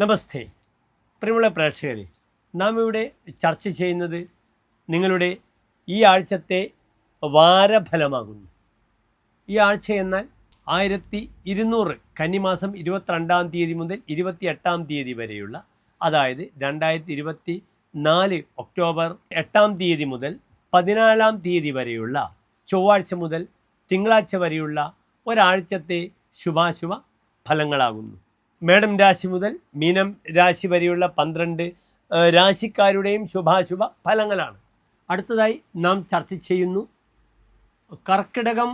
നമസ്തേ. പ്രിയമുള്ള പ്രേക്ഷകരെ നാം ഇവിടെ ചർച്ച ചെയ്യുന്നത് നിങ്ങളുടെ ഈ ആഴ്ചത്തെ വാരഫലമാകുന്നു. ഈ ആഴ്ച എന്നാൽ ആയിരത്തി ഇരുന്നൂറ് കന്നിമാസം ഇരുപത്തിരണ്ടാം തീയതി മുതൽ ഇരുപത്തി എട്ടാം തീയതി വരെയുള്ള അതായത് രണ്ടായിരത്തി ഇരുപത്തി നാല് ഒക്ടോബർ എട്ടാം തീയതി മുതൽ പതിനാലാം തീയതി വരെയുള്ള ചൊവ്വാഴ്ച മുതൽ തിങ്കളാഴ്ച വരെയുള്ള ഒരാഴ്ചത്തെ ശുഭാശുഭ ഫലങ്ങളാകുന്നു മേടം രാശി മുതൽ മീനം രാശി വരെയുള്ള പന്ത്രണ്ട് രാശിക്കാരുടെയും ശുഭാശുഭ ഫലങ്ങളാണ്. അടുത്തതായി നാം ചർച്ച ചെയ്യുന്നു കർക്കിടകം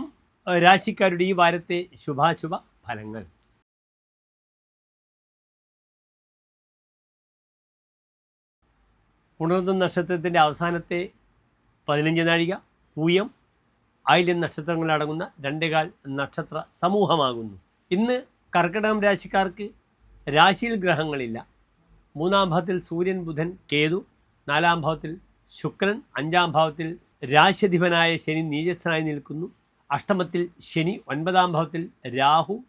രാശിക്കാരുടെ ഈ വാരത്തെ ശുഭാശുഭ ഫലങ്ങൾ. ഉണർന്ന നക്ഷത്രത്തിന്റെ അവസാനത്തെ പതിനഞ്ച് നാഴിക പൂയം ആയില്യം നക്ഷത്രങ്ങളടങ്ങുന്ന രണ്ടേകാൽ നക്ഷത്ര സമൂഹമാകുന്നു. ഇന്ന് കർക്കിടകം രാശിക്കാർക്ക് രാശിയിൽ ഗ്രഹങ്ങളില്ല. മൂന്നാം ഭാവത്തിൽ സൂര്യൻ ബുധൻ കേതു. നാലാം ഭാവത്തിൽ ശുക്രൻ. അഞ്ചാം ഭാവത്തിൽ രാശ്യധിപനായ ശനി നീചസ്ഥനായി നിൽക്കുന്നു. അഷ്ടമത്തിൽ ശനി ഒൻപതാം ഭാവത്തിൽ രാഹു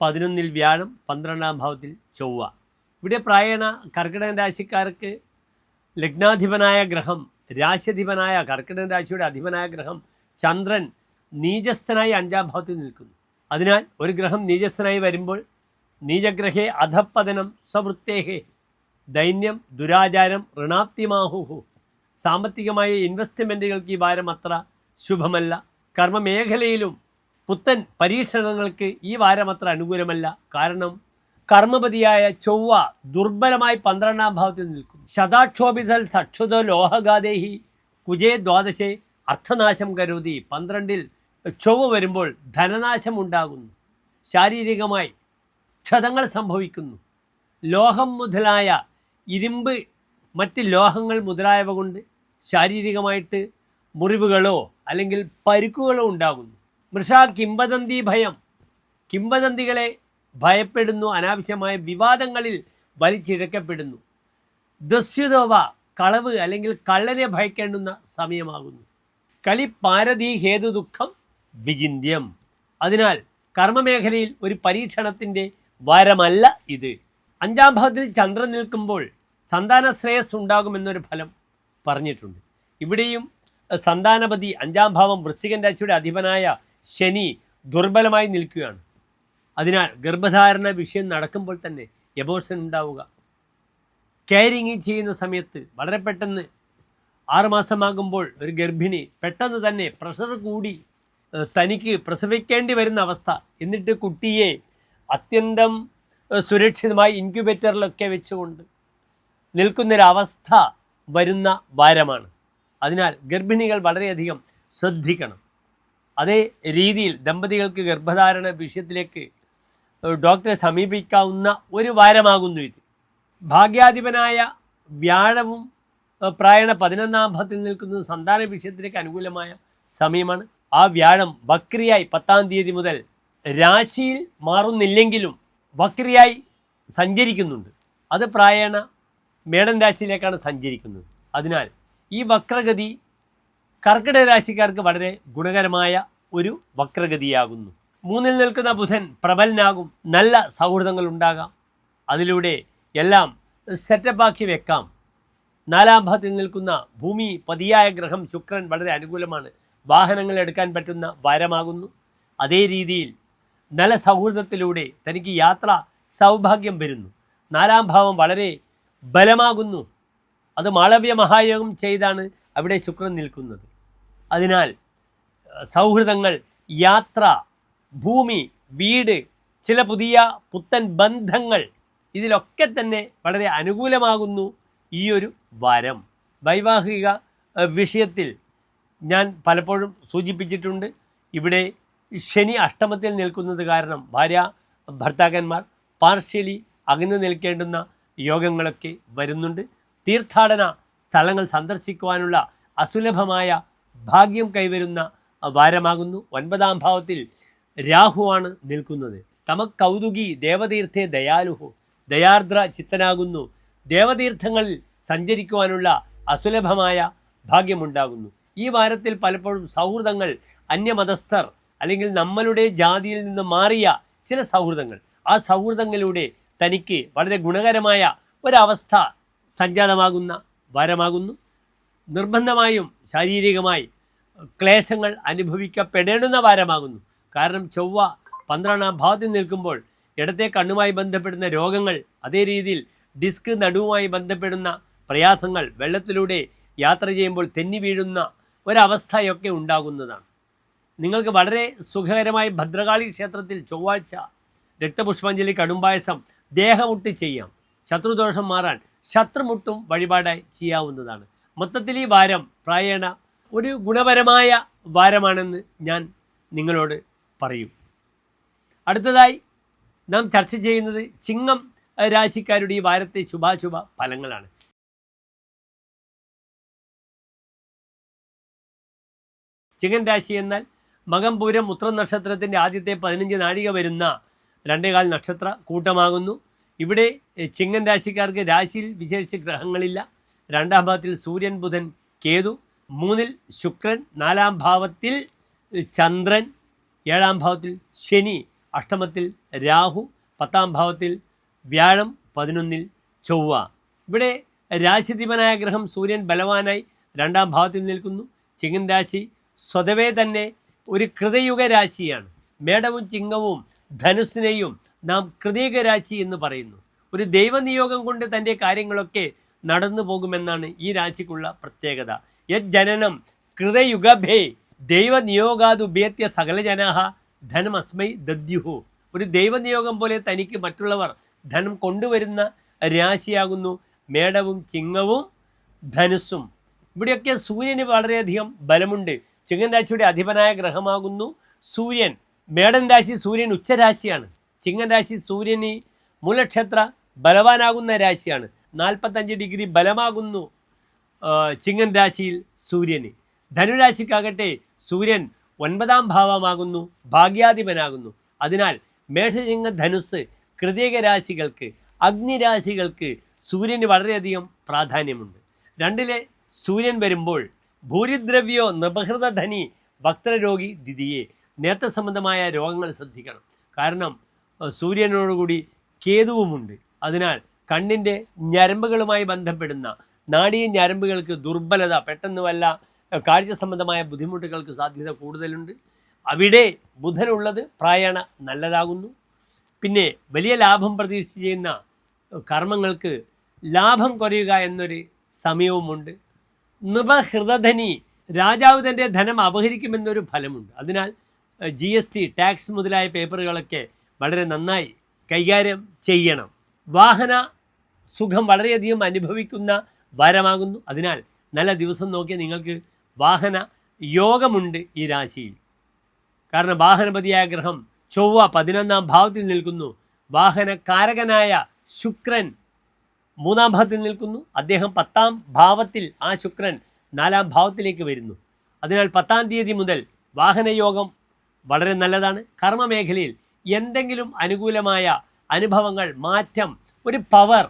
പതിനൊന്നിൽ വ്യാഴം പന്ത്രണ്ടാം ഭാവത്തിൽ ചൊവ്വ. ഇവിടെ പ്രായണ കർക്കിടക രാശിക്കാർക്ക് ലഗ്നാധിപനായ ഗ്രഹം രാശ്യധിപനായ കർക്കിടക രാശിയുടെ അധിപനായ ഗ്രഹം ചന്ദ്രൻ നീചസ്ഥനായി അഞ്ചാം ഭാവത്തിൽ നിൽക്കുന്നു. അതിനാൽ ഒരു ഗ്രഹം നീചസ്ഥനായി വരുമ്പോൾ നീചഗ്രഹേ അധപ്പതനം സവൃത്തേഹെ. ദൈന്യം ദുരാചാരം ഋണാപ്തിമാഹുഹു. സാമ്പത്തികമായ ഇൻവെസ്റ്റ്മെന്റുകൾക്ക് ഈ വാരം അത്ര ശുഭമല്ല. കർമ്മമേഖലയിലും പുത്തൻ പരീക്ഷണങ്ങൾക്ക് ഈ വാരം അത്ര അനുകൂലമല്ല. കാരണം കർമ്മപതിയായ ചൊവ്വ ദുർബലമായി പന്ത്രണ്ടാം ഭാവത്തിൽ നിൽക്കും ശതാക്ഷോഭിതൽ സക്ഷുത ലോഹഗാദേഹി കുജേ ദ്വാദശേ അർത്ഥനാശം കരുതി. പന്ത്രണ്ടിൽ ചൊവ്വ വരുമ്പോൾ ധനനാശം ഉണ്ടാകുന്നു. ശാരീരികമായി ക്ഷതങ്ങൾ സംഭവിക്കുന്നു. ലോഹം മുതലായ ഇരുമ്പ് മറ്റ് ലോഹങ്ങൾ മുതലായവ കൊണ്ട് ശാരീരികമായിട്ട് മുറിവുകളോ അല്ലെങ്കിൽ പരുക്കുകളോ ഉണ്ടാകുന്നു. മൃഷ കിംബദന്തി ഭയം. കിംബദന്തികളെ ഭയപ്പെടുന്നു. അനാവശ്യമായ വിവാദങ്ങളിൽ വലിച്ചിഴക്കപ്പെടുന്നു. ദസ്യുതോവ കളവ് അല്ലെങ്കിൽ കള്ളനെ ഭയക്കേണ്ടുന്ന സമയമാകുന്നു. കളി പാരതി ഹേതു ദുഃഖം വിചിന്യം അതിനാൽ കർമ്മമേഖലയിൽ ഒരു പരീക്ഷണത്തിന്റെ വാരമല്ല ഇത്. അഞ്ചാം ഭാവത്തിൽ ചന്ദ്രൻ നിൽക്കുമ്പോൾ സന്താന ശ്രേയസ് ഉണ്ടാകുമെന്നൊരു ഫലം പറഞ്ഞിട്ടുണ്ട്. ഇവിടെയും സന്താനപതി അഞ്ചാം ഭാവം വൃശ്ചികൻ രാശിയുടെ അധിപനായ ശനി ദുർബലമായി നിൽക്കുകയാണ്. അതിനാൽ ഗർഭധാരണ വിഷയം നടക്കുമ്പോൾ തന്നെ എബോർഷൻ ഉണ്ടാവുക. കെയറിങ് ചെയ്യുന്ന സമയത്ത് വളരെ പെട്ടെന്ന് ആറുമാസമാകുമ്പോൾ ഒരു ഗർഭിണി പെട്ടെന്ന് തന്നെ പ്രഷർ കൂടി തനിക്ക് പ്രസവിക്കേണ്ടി വരുന്ന അവസ്ഥ. എന്നിട്ട് കുട്ടിയെ അത്യന്തം സുരക്ഷിതമായി ഇൻക്യുബേറ്ററിലൊക്കെ വെച്ചുകൊണ്ട് നിൽക്കുന്നൊരവസ്ഥ വരുന്ന വാരമാണ്. അതിനാൽ ഗർഭിണികൾ വളരെയധികം ശ്രദ്ധിക്കണം. അതേ രീതിയിൽ ദമ്പതികൾക്ക് ഗർഭധാരണ വിഷയത്തിലേക്ക് ഡോക്ടറെ സമീപിക്കാവുന്ന ഒരു വാരമാകുന്നു ഇത്. ഭാഗ്യാധിപനായ വ്യാഴവും പ്രായണ പതിനൊന്നാം ഭാഗത്തിൽ നിൽക്കുന്നത് സന്താന വിഷയത്തിലേക്ക് അനുകൂലമായ സമയമാണ്. ആ വ്യാഴം വക്രിയായി പത്താം തീയതി മുതൽ രാശിയിൽ മാറുന്നില്ലെങ്കിലും വക്രിയായി സഞ്ചരിക്കുന്നുണ്ട്. അത് പ്രായണ മേടൻ രാശിയിലേക്കാണ് സഞ്ചരിക്കുന്നത്. അതിനാൽ ഈ വക്രഗതി കർക്കിടക രാശിക്കാർക്ക് വളരെ ഗുണകരമായ ഒരു വക്രഗതിയാകുന്നു. മൂന്നിൽ നിൽക്കുന്ന ബുധൻ പ്രബലനാകും. നല്ല സൗഹൃദങ്ങൾ ഉണ്ടാകാം. അതിലൂടെ എല്ലാം സെറ്റപ്പാക്കി വെക്കാം. നാലാം ഭാഗത്തിൽ നിൽക്കുന്ന ഭൂമി പതിയായ ഗ്രഹം ശുക്രൻ വളരെ അനുകൂലമാണ്. വാഹനങ്ങൾ എടുക്കാൻ പറ്റുന്ന വാരമാകുന്നു. അതേ രീതിയിൽ നല്ല സൗഹൃദത്തിലൂടെ തനിക്ക് യാത്ര സൗഭാഗ്യം വരുന്നു. നാലാം ഭാവം വളരെ ബലമാകുന്നു. അത് മാളവ്യ മഹായോഗം ചെയ്താണ് അവിടെ ശുക്രൻ നിൽക്കുന്നത്. അതിനാൽ സൗഹൃദങ്ങൾ യാത്ര ഭൂമി വീട് ചില പുതിയ പുത്തൻ ബന്ധങ്ങൾ ഇതിലൊക്കെ തന്നെ വളരെ അനുകൂലമാകുന്നു ഈ ഒരു വരം. വൈവാഹിക വിഷയത്തിൽ ഞാൻ പലപ്പോഴും സൂചിപ്പിച്ചിട്ടുണ്ട്. ഇവിടെ ശനി അഷ്ടമത്തിൽ നിൽക്കുന്നത് കാരണം ഭാര്യ ഭർത്താക്കന്മാർ പാർഷ്യലി അകന്നു നിൽക്കേണ്ടുന്ന യോഗങ്ങളൊക്കെ വരുന്നുണ്ട്. തീർത്ഥാടന സ്ഥലങ്ങൾ സന്ദർശിക്കുവാനുള്ള അസുലഭമായ ഭാഗ്യം കൈവരുന്ന വാരമാകുന്നു. ഒൻപതാം ഭാവത്തിൽ രാഹുവാണ് നിൽക്കുന്നത്. തമ കൗതുകി ദേവതീർത്ഥേ ദയാലുഹു ദയാർദ്ര ചിത്തനാകുന്നു. ദേവതീർത്ഥങ്ങളിൽ സഞ്ചരിക്കുവാനുള്ള അസുലഭമായ ഭാഗ്യമുണ്ടാകുന്നു. ഈ വാരത്തിൽ പലപ്പോഴും സൗഹൃദങ്ങൾ അന്യമതസ്ഥർ അല്ലെങ്കിൽ നമ്മളുടെ ജാതിയിൽ നിന്ന് മാറിയ ചില സൗഹൃദങ്ങൾ. ആ സൗഹൃദങ്ങളിലൂടെ തനിക്ക് വളരെ ഗുണകരമായ ഒരവസ്ഥ സംജാതമാകുന്ന വരമാകുന്നു നിർബന്ധമായും ശാരീരികമായി ക്ലേശങ്ങൾ അനുഭവിക്കപ്പെടേണ്ടുന്ന വാരമാകുന്നു കാരണം ചൊവ്വ പന്ത്രണ്ടാം ഭാവത്തിൽ നിൽക്കുമ്പോൾ ഇടത്തെ കണ്ണുമായി ബന്ധപ്പെടുന്ന രോഗങ്ങൾ അതേ രീതിയിൽ ഡിസ്ക് നടുവുമായി ബന്ധപ്പെടുന്ന പ്രയാസങ്ങൾ വെള്ളത്തിലൂടെ യാത്ര ചെയ്യുമ്പോൾ തെന്നി വീഴുന്ന ഒരവസ്ഥയൊക്കെ ഉണ്ടാകുന്നതാണ്. നിങ്ങൾക്ക് വളരെ സുഖകരമായി ഭദ്രകാളി ക്ഷേത്രത്തിൽ ചൊവ്വാഴ്ച രക്തപുഷ്പാഞ്ജലി കടുംപായസം ദേഹമുട്ടി ചെയ്യാം. ശത്രുദോഷം മാറാൻ ശത്രുമുട്ടും വഴിപാടായി ചെയ്യാവുന്നതാണ്. മൊത്തത്തിൽ ഈ വാരം പ്രായേണ ഒരു ഗുണപരമായ വാരമാണെന്ന് ഞാൻ നിങ്ങളോട് പറയും. അടുത്തതായി നാം ചർച്ച ചെയ്യുന്നത് ചിങ്ങം രാശിക്കാരുടെ ഈ വാരത്തെ ശുഭാശുഭ ഫലങ്ങളാണ്. ചിങ്ങൻ രാശി എന്നാൽ മകംപൂരം ഉത്ര നക്ഷത്രത്തിന്റെ ആദ്യത്തെ പതിനഞ്ച് നാഴിക വരുന്ന രണ്ടേകാൽ നക്ഷത്ര കൂട്ടമാകുന്നു. ഇവിടെ ചിങ്ങൻ രാശിക്കാർക്ക് രാശിയിൽ വിശേഷിച്ച് ഗ്രഹങ്ങളില്ല. രണ്ടാം ഭാവത്തിൽ സൂര്യൻ ബുധൻ കേതു. മൂന്നിൽ ശുക്രൻ നാലാം ഭാവത്തിൽ ചന്ദ്രൻ. ഏഴാം ഭാവത്തിൽ ശനി. അഷ്ടമത്തിൽ രാഹു. പത്താം ഭാവത്തിൽ വ്യാഴം. പതിനൊന്നിൽ ചൊവ്വ. ഇവിടെ രാശിദീപനായ ഗ്രഹം സൂര്യൻ ബലവാനായി രണ്ടാം ഭാവത്തിൽ നിൽക്കുന്നു. ചിങ്ങൻ രാശി സ്വതവേ തന്നെ ഒരു കൃതയുഗ രാശിയാണ് മേടവും ചിങ്ങവും ധനുസിനെയും നാം കൃതയുഗ രാശി എന്ന് പറയുന്നു. ഒരു ദൈവനിയോഗം കൊണ്ട് തന്റെ കാര്യങ്ങളൊക്കെ നടന്നു പോകുമെന്നാണ് ഈ രാശിക്കുള്ള പ്രത്യേകത. യത് ജനനം കൃതയുഗഭേ ദൈവനിയോഗാതുപേത്യ സകല ജനാഹ ധനമസ്മൈ ദദ്യുഹു. ഒരു ദൈവനിയോഗം പോലെ തനിക്ക് മറ്റുള്ളവർ ധനം കൊണ്ടുവരുന്ന രാശിയാകുന്നു മേടവും ചിങ്ങവും ധനുസും. ഇവിടെയൊക്കെ സൂര്യന് വളരെയധികം ബലമുണ്ട്. ചിങ്ങൻ രാശിയുടെ അധിപനായ ഗ്രഹമാകുന്നു. സൂര്യൻ മേടൻ രാശി സൂര്യൻ ഉച്ചരാശിയാണ് ചിങ്ങൻ രാശി സൂര്യന് മൂലക്ഷേത്ര ബലവാനാകുന്ന രാശിയാണ്. നാൽപ്പത്തഞ്ച് ഡിഗ്രി ബലമാകുന്നു ചിങ്ങൻ രാശിയിൽ സൂര്യന്. ധനുരാശിക്കാകട്ടെ സൂര്യൻ ഒൻപതാം ഭാവമാകുന്നു ഭാഗ്യാധിപനാകുന്നു. അതിനാൽ മേഷചിങ്ങ ധനുസ് കൃതിക രാശികൾക്ക് അഗ്നിരാശികൾക്ക് സൂര്യന് വളരെയധികം പ്രാധാന്യമുണ്ട്. രണ്ടിലെ സൂര്യൻ വരുമ്പോൾ ഭൂരിദ്രവ്യോ നൃപഹൃത ധനി വക്രരോഗി ദിതിയെ നേത്ര സംബന്ധമായ രോഗങ്ങൾ ശ്രദ്ധിക്കണം. കാരണം സൂര്യനോടുകൂടി കേതുവുമുണ്ട്. അതിനാൽ കണ്ണിന്റെ ഞരമ്പുകളുമായി ബന്ധപ്പെടുന്ന നാഡീ ഞരമ്പുകൾക്ക് ദുർബലത പെട്ടെന്ന് വല്ല കാഴ്ച സംബന്ധമായ ബുദ്ധിമുട്ടുകൾക്ക് സാധ്യത കൂടുതലുണ്ട്. അവിടെ ബുധനുള്ളത് പ്രായണ നല്ലതാകുന്നു. പിന്നെ വലിയ ലാഭം പ്രതീക്ഷിച്ച് ചെയ്യുന്ന കർമ്മങ്ങൾക്ക് ലാഭം കുറയുക എന്നൊരു സമയവുമുണ്ട്. നൃപഹൃതധനി രാജാവ് തന്റെ ധനം അപഹരിക്കുമെന്നൊരു ഫലമുണ്ട്. അതിനാൽ ജി എസ് ടി ടാക്സ് മുതലായ പേപ്പറുകളൊക്കെ വളരെ നന്നായി കൈകാര്യം ചെയ്യണം. വാഹന സുഖം വളരെയധികം അനുഭവിക്കുന്ന വാരമാകുന്നു. അതിനാൽ നല്ല ദിവസം നോക്കി നിങ്ങൾക്ക് വാഹന യോഗമുണ്ട് ഈ രാശിയിൽ. കാരണം വാഹനപതിയായ ഗ്രഹം ചൊവ്വ പതിനൊന്നാം ഭാവത്തിൽ നിൽക്കുന്നു. വാഹനകാരകനായ ശുക്രൻ മൂന്നാം ഭാവത്തിൽ നിൽക്കുന്നു. അദ്ദേഹം പത്താം ഭാവത്തിൽ ആ ശുക്രൻ നാലാം ഭാവത്തിലേക്ക് വരുന്നു. അതിനാൽ പത്താം തീയതി മുതൽ വാഹനയോഗം വളരെ നല്ലതാണ്. കർമ്മമേഖലയിൽ എന്തെങ്കിലും അനുകൂലമായ അനുഭവങ്ങൾ മാറ്റം ഒരു പവർ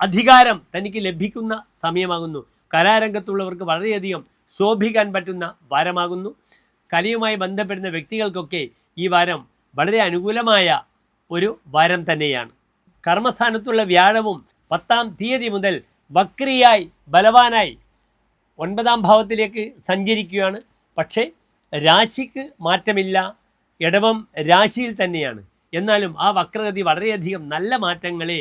അധികാരം തനിക്ക് ലഭിക്കുന്ന സമയമാകുന്നു. കലാരംഗത്തുള്ളവർക്ക് വളരെയധികം ശോഭിക്കാൻ പറ്റുന്ന വാരമാകുന്നു. കലയുമായി ബന്ധപ്പെടുന്ന വ്യക്തികൾക്കൊക്കെ ഈ വാരം വളരെ അനുകൂലമായ ഒരു വാരം തന്നെയാണ്. കർമ്മസ്ഥാനത്തുള്ള വ്യാഴവും പത്താം തീയതി മുതൽ വക്രിയായി ബലവാനായി ഒൻപതാം ഭാവത്തിലേക്ക് സഞ്ചരിക്കുകയാണ്. പക്ഷേ രാശിക്ക് മാറ്റമില്ല. ഇടവം രാശിയിൽ തന്നെയാണ്. എന്നാലും ആ വക്രഗതി വളരെയധികം നല്ല മാറ്റങ്ങളെ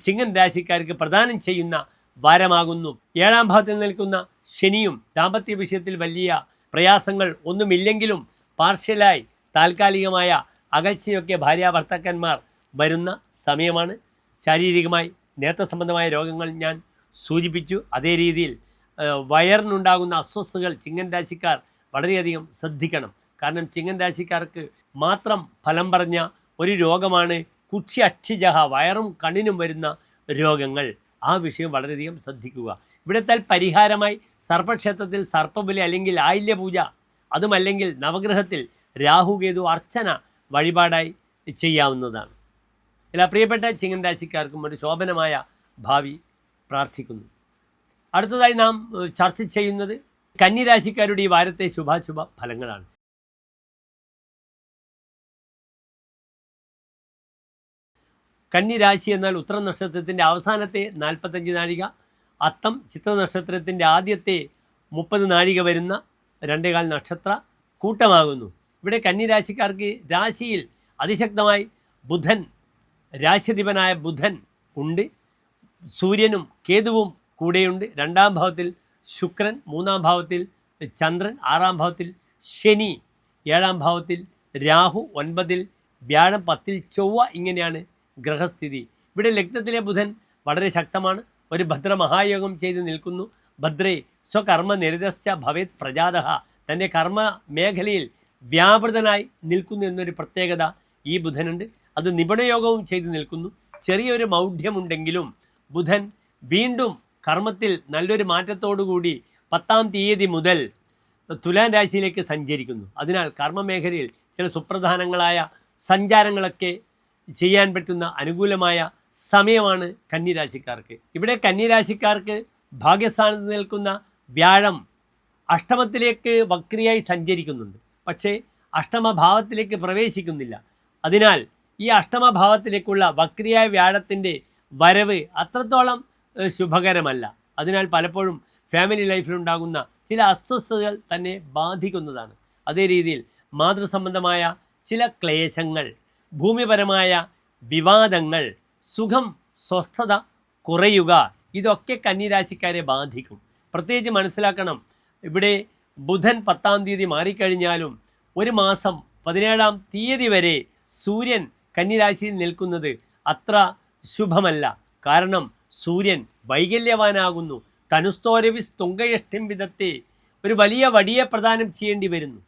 ചിങ്ങൻ രാശിക്കാർക്ക് പ്രദാനം ചെയ്യുന്ന വാരമാകുന്നു. ഏഴാം ഭാവത്തിൽ നിൽക്കുന്ന ശനിയും ദാമ്പത്യ വിഷയത്തിൽ വലിയ പ്രയാസങ്ങൾ ഒന്നുമില്ലെങ്കിലും പാർഷ്യലായി താൽക്കാലികമായ അകൽച്ചയൊക്കെ ഭാര്യ ഭർത്താക്കന്മാർ വരുന്ന സമയമാണ്. ശാരീരികമായി നേത്ര സംബന്ധമായ രോഗങ്ങൾ ഞാൻ സൂചിപ്പിച്ചു. അതേ രീതിയിൽ വയറിനുണ്ടാകുന്ന അസ്വസ്ഥകൾ ചിങ്ങൻ രാശിക്കാർ വളരെയധികം ശ്രദ്ധിക്കണം. കാരണം ചിങ്ങൻ രാശിക്കാർക്ക് മാത്രം ഫലം പറഞ്ഞ ഒരു രോഗമാണ് കുക്ഷി അക്ഷിജഹ വയറും കണ്ണിനും വരുന്ന രോഗങ്ങൾ. ആ വിഷയം വളരെയധികം ശ്രദ്ധിക്കുക. ഇവിടുത്തെ പരിഹാരമായി സർപ്പക്ഷേത്രത്തിൽ സർപ്പബലി അല്ലെങ്കിൽ ആയില്യപൂജ അതുമല്ലെങ്കിൽ നവഗ്രഹത്തിൽ രാഹുകേതു അർച്ചന വഴിപാടായി ചെയ്യാവുന്നതാണ്. എല്ലാ പ്രിയപ്പെട്ട ചിങ്ങൻ രാശിക്കാർക്കും ഒരു ശോഭനമായ ഭാവി പ്രാർത്ഥിക്കുന്നു. അടുത്തതായി നാം ചർച്ച ചെയ്യുന്നത് കന്നിരാശിക്കാരുടെ ഈ വാരത്തെ ശുഭാശുഭ ഫലങ്ങളാണ്. കന്നിരാശി എന്നാൽ ഉത്തര നക്ഷത്രത്തിന്റെ അവസാനത്തെ നാൽപ്പത്തഞ്ച് നാഴിക അത്തം ചിത്ര നക്ഷത്രത്തിന്റെ ആദ്യത്തെ മുപ്പത് നാഴിക വരുന്ന രണ്ടേകാൽ നക്ഷത്ര കൂട്ടമാകുന്നു. ഇവിടെ കന്നിരാശിക്കാർക്ക് രാശിയിൽ അതിശക്തമായി ബുധൻ രാശിധിപനായ ബുധൻ ഉണ്ട് സൂര്യനും കേതുവും കൂടെയുണ്ട്. രണ്ടാം ഭാവത്തിൽ ശുക്രൻ മൂന്നാം ഭാവത്തിൽ ചന്ദ്രൻ ആറാം ഭാവത്തിൽ ശനി ഏഴാം ഭാവത്തിൽ രാഹു ഒൻപതിൽ വ്യാഴം പത്തിൽ ചൊവ്വ ഇങ്ങനെയാണ് ഗ്രഹസ്ഥിതി. ഇവിടെ ലഗ്നത്തിലെ ബുധൻ വളരെ ശക്തമാണ്. ഒരു ഭദ്ര മഹായോഗം ചെയ്ത് നിൽക്കുന്നു. ഭദ്രേ സ്വകർമ്മ നിരതശ്ച ഭവേത് പ്രജാതഹ തന്റെ കർമ്മ മേഖലയിൽ വ്യാപൃതനായി നിൽക്കുന്നു എന്നൊരു പ്രത്യേകത ഈ ബുധനുണ്ട്. അത് നിപുണയോഗവും ചെയ്തു നിൽക്കുന്നു. ചെറിയൊരു മൗഢ്യമുണ്ടെങ്കിലും ബുധൻ വീണ്ടും കർമ്മത്തിൽ നല്ലൊരു മാറ്റത്തോടുകൂടി പത്താം തീയതി മുതൽ തുലാം രാശിയിലേക്ക് സഞ്ചരിക്കുന്നു. അതിനാൽ കർമ്മമേഖലയിൽ ചില സുപ്രധാനങ്ങളായ സഞ്ചാരങ്ങളൊക്കെ ചെയ്യാൻ പറ്റുന്ന അനുകൂലമായ സമയമാണ് കന്നിരാശിക്കാർക്ക്. ഇവിടെ കന്നിരാശിക്കാർക്ക് ഭാഗ്യസ്ഥാനത്ത് നിൽക്കുന്ന വ്യാഴം അഷ്ടമത്തിലേക്ക് വക്രിയായി സഞ്ചരിക്കുന്നുണ്ട്. പക്ഷേ അഷ്ടമഭാവത്തിലേക്ക് പ്രവേശിക്കുന്നില്ല. അതിനാൽ ഈ അഷ്ടമഭാവത്തിലേക്കുള്ള വക്രിയായ വ്യാഴത്തിന്റെ വരവ് അത്രത്തോളം ശുഭകരമല്ല. അതിനാൽ പലപ്പോഴും ഫാമിലി ലൈഫിലുണ്ടാകുന്ന ചില അസ്വസ്ഥതകൾ തന്നെ ബാധിക്കുന്നതാണ്. അതേ രീതിയിൽ മാതൃസംബന്ധമായ ചില ക്ലേശങ്ങൾ ഭൂമിപരമായ വിവാദങ്ങൾ സുഖം സ്വസ്ഥത കുറയുക ഇതൊക്കെ കന്നിരാശിക്കാരെ ബാധിക്കും. പ്രത്യേകിച്ച് മനസ്സിലാക്കണം ഇവിടെ ബുധൻ പത്താം തീയതി മാറിക്കഴിഞ്ഞാലും ഒരു മാസം പതിനേഴാം തീയതി വരെ സൂര്യൻ കന്നിരാശിയിൽ നിൽക്കുന്നത് അത്ര ശുഭമല്ല. കാരണം സൂര്യൻ വൈകല്യവാനാകുന്നു. തനുസ്തോരവിസ് തുങ്കയഷ്ടിം വിധത്തെ ഒരു വലിയ വടിയെ പ്രദാനം ചെയ്യേണ്ടി വരുന്നു.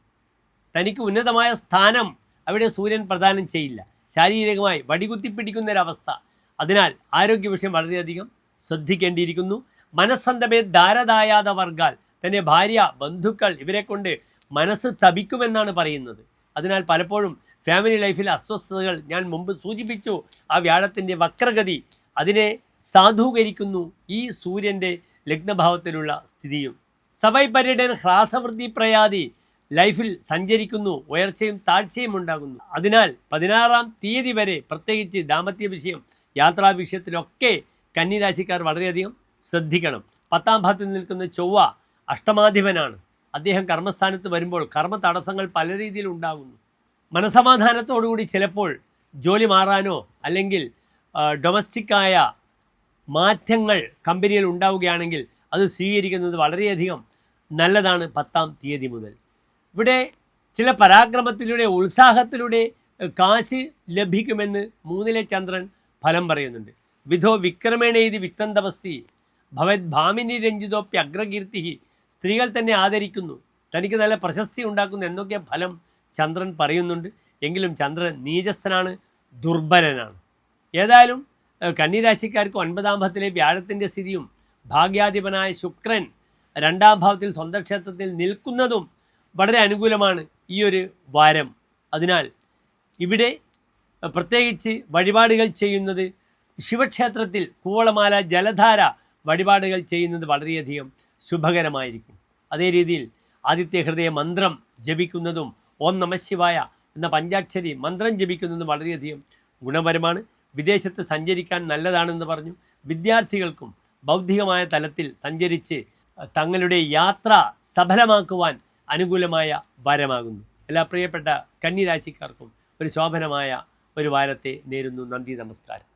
തനിക്ക് ഉന്നതമായ സ്ഥാനം അവിടെ സൂര്യൻ പ്രദാനം ചെയ്യില്ല. ശാരീരികമായി വടികുത്തിപ്പിടിക്കുന്ന ഒരവസ്ഥ അതിനാൽ ആരോഗ്യ വിഷയം വളരെയധികം ശ്രദ്ധിക്കേണ്ടിയിരിക്കുന്നു. മനസ്സന്തമേ ധാരദായാത വർഗാൽ തന്റെ ഭാര്യ ബന്ധുക്കൾ ഇവരെ കൊണ്ട് മനസ്സ് തപിക്കുമെന്നാണ് പറയുന്നത്. അതിനാൽ പലപ്പോഴും ഫാമിലി ലൈഫിൽ അസ്വസ്ഥതകൾ ഞാൻ മുമ്പ് സൂചിപ്പിച്ചു. ആ വ്യാഴത്തിന്റെ വക്രഗതി അതിനെ സാധൂകരിക്കുന്നു ഈ സൂര്യന്റെ ലഗ്നഭാവത്തിലുള്ള സ്ഥിതിയും. സവൈ പര്യടൻ ഹ്രാസവൃദ്ധി പ്രയാതി ലൈഫിൽ സഞ്ചരിക്കുന്നു ഉയർച്ചയും താഴ്ചയും ഉണ്ടാകുന്നു. അതിനാൽ പതിനാറാം തീയതി വരെ പ്രത്യേകിച്ച് ദാമ്പത്യ വിഷയം യാത്രാ വിഷയത്തിലൊക്കെ കന്നിരാശിക്കാർ വളരെയധികം ശ്രദ്ധിക്കണം. പത്താം ഭാഗത്തിൽ നിൽക്കുന്ന ചൊവ്വ അഷ്ടമാധിപനാണ്. അദ്ദേഹം കർമ്മസ്ഥാനത്ത് വരുമ്പോൾ കർമ്മ തടസ്സങ്ങൾ പല രീതിയിൽ ഉണ്ടാകുന്നു. മനസമാധാനത്തോടുകൂടി ചിലപ്പോൾ ജോലി മാറാനോ അല്ലെങ്കിൽ ഡൊമസ്റ്റിക്കായ മാറ്റങ്ങൾ കമ്പനിയിൽ ഉണ്ടാവുകയാണെങ്കിൽ അത് സ്വീകരിക്കുന്നത് വളരെയധികം നല്ലതാണ് പത്താം തീയതി മുതൽ. ഇവിടെ ചില പരാക്രമത്തിലൂടെ ഉത്സാഹത്തിലൂടെ കാശ് ലഭിക്കുമെന്ന് മൂന്നിലെ ചന്ദ്രൻ ഫലം പറയുന്നുണ്ട്. വിധോ വിക്രമേണേതി തപസ്തി ഭവത് ഭാമിനി രഞ്ജിതോപ്യ അഗ്രകീർത്തി സ്ത്രീകൾ തന്നെ ആദരിക്കുന്നു തനിക്ക് നല്ല പ്രശസ്തി ഉണ്ടാക്കുന്നു എന്നൊക്കെ ഫലം ചന്ദ്രൻ പറയുന്നുണ്ട്. എങ്കിലും ചന്ദ്രൻ നീചസ്ഥനാണ് ദുർബലനാണ്. ഏതായാലും കന്നിരാശിക്കാർക്ക് ഒൻപതാം ഭാവത്തിലെ വ്യാഴത്തിന്റെ സ്ഥിതിയും ഭാഗ്യാധിപനായ ശുക്രൻ രണ്ടാം ഭാവത്തിൽ സ്വന്തം ക്ഷേത്രത്തിൽ നിൽക്കുന്നതും വളരെ അനുകൂലമാണ് ഈ ഒരു വാരം. അതിനാൽ ഇവിടെ പ്രത്യേകിച്ച് വഴിപാടുകൾ ചെയ്യുന്നത് ശിവക്ഷേത്രത്തിൽ കൂവളമാല ജലധാര വഴിപാടുകൾ ചെയ്യുന്നത് വളരെയധികം ശുഭകരമായിരിക്കും. അതേ രീതിയിൽ ആദിത്യ ഹൃദയ മന്ത്രം ജപിക്കുന്നതും ഓം നമശിവായ എന്ന പഞ്ചാക്ഷരി മന്ത്രം ജപിക്കുന്നത് വളരെയധികം ഗുണപരമാണ്. വിദേശത്ത് സഞ്ചരിക്കാൻ നല്ലതാണെന്ന് പറഞ്ഞു. വിദ്യാർത്ഥികൾക്കും ബൗദ്ധികമായ തലത്തിൽ സഞ്ചരിച്ച് തങ്ങളുടെ യാത്ര സഫലമാക്കുവാൻ അനുകൂലമായ വാരമാകുന്നു. എല്ലാ പ്രിയപ്പെട്ട കന്നിരാശിക്കാർക്കും ഒരു ശോഭനമായ ഒരു വാരത്തെ നേരുന്നു. നന്ദി നമസ്കാരം.